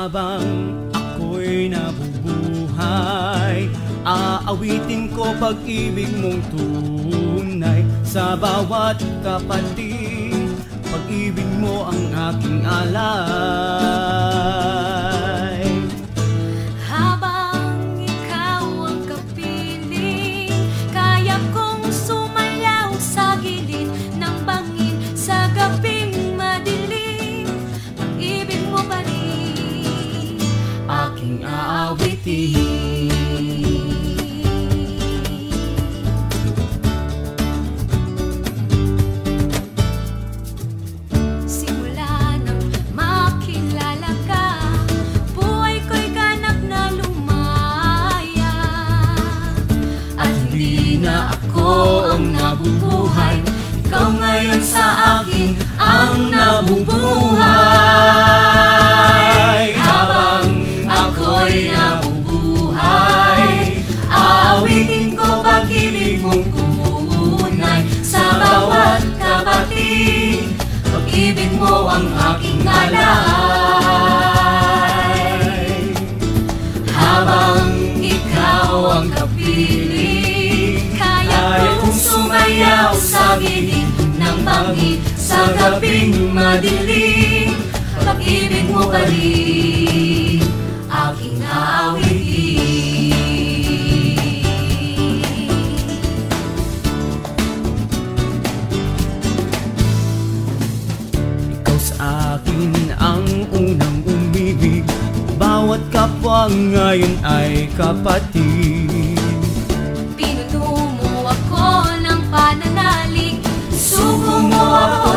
Habang ako'y nabubuhay. Aawitin ko pag-ibig mong tunay Sa bawat kapatid. Pag-ibig mo ang aking alay ako ang nabubuhay Ikaw ngayon sa akin ang nabubuhay mo ang aking alay Habang ikaw ang kapiling Kaya kong sumayaw sa gilid ng bangin Sa gabing madilim. Pag-ibig mo pa rin Kapwa ngayon ay kapatid. Pinuno mo ako ng pananalig. Sugo mo ako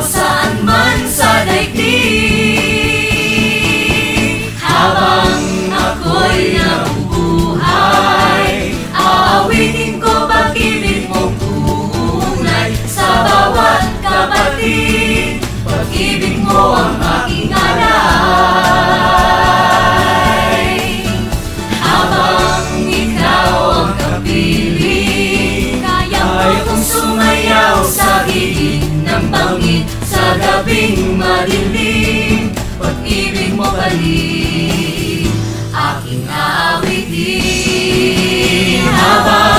Sa gabing madilim Pag-ibig mo rin Aking aawitin Habang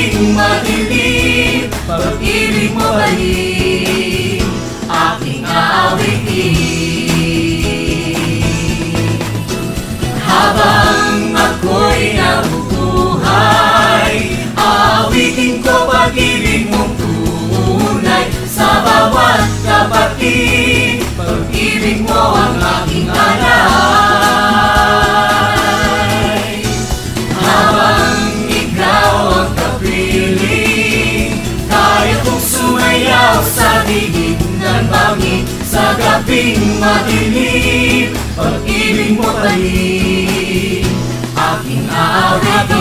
gabing madilim. Pag-ibig mo Sa gabing madilim Pag-ibig mo rin Aking aawitin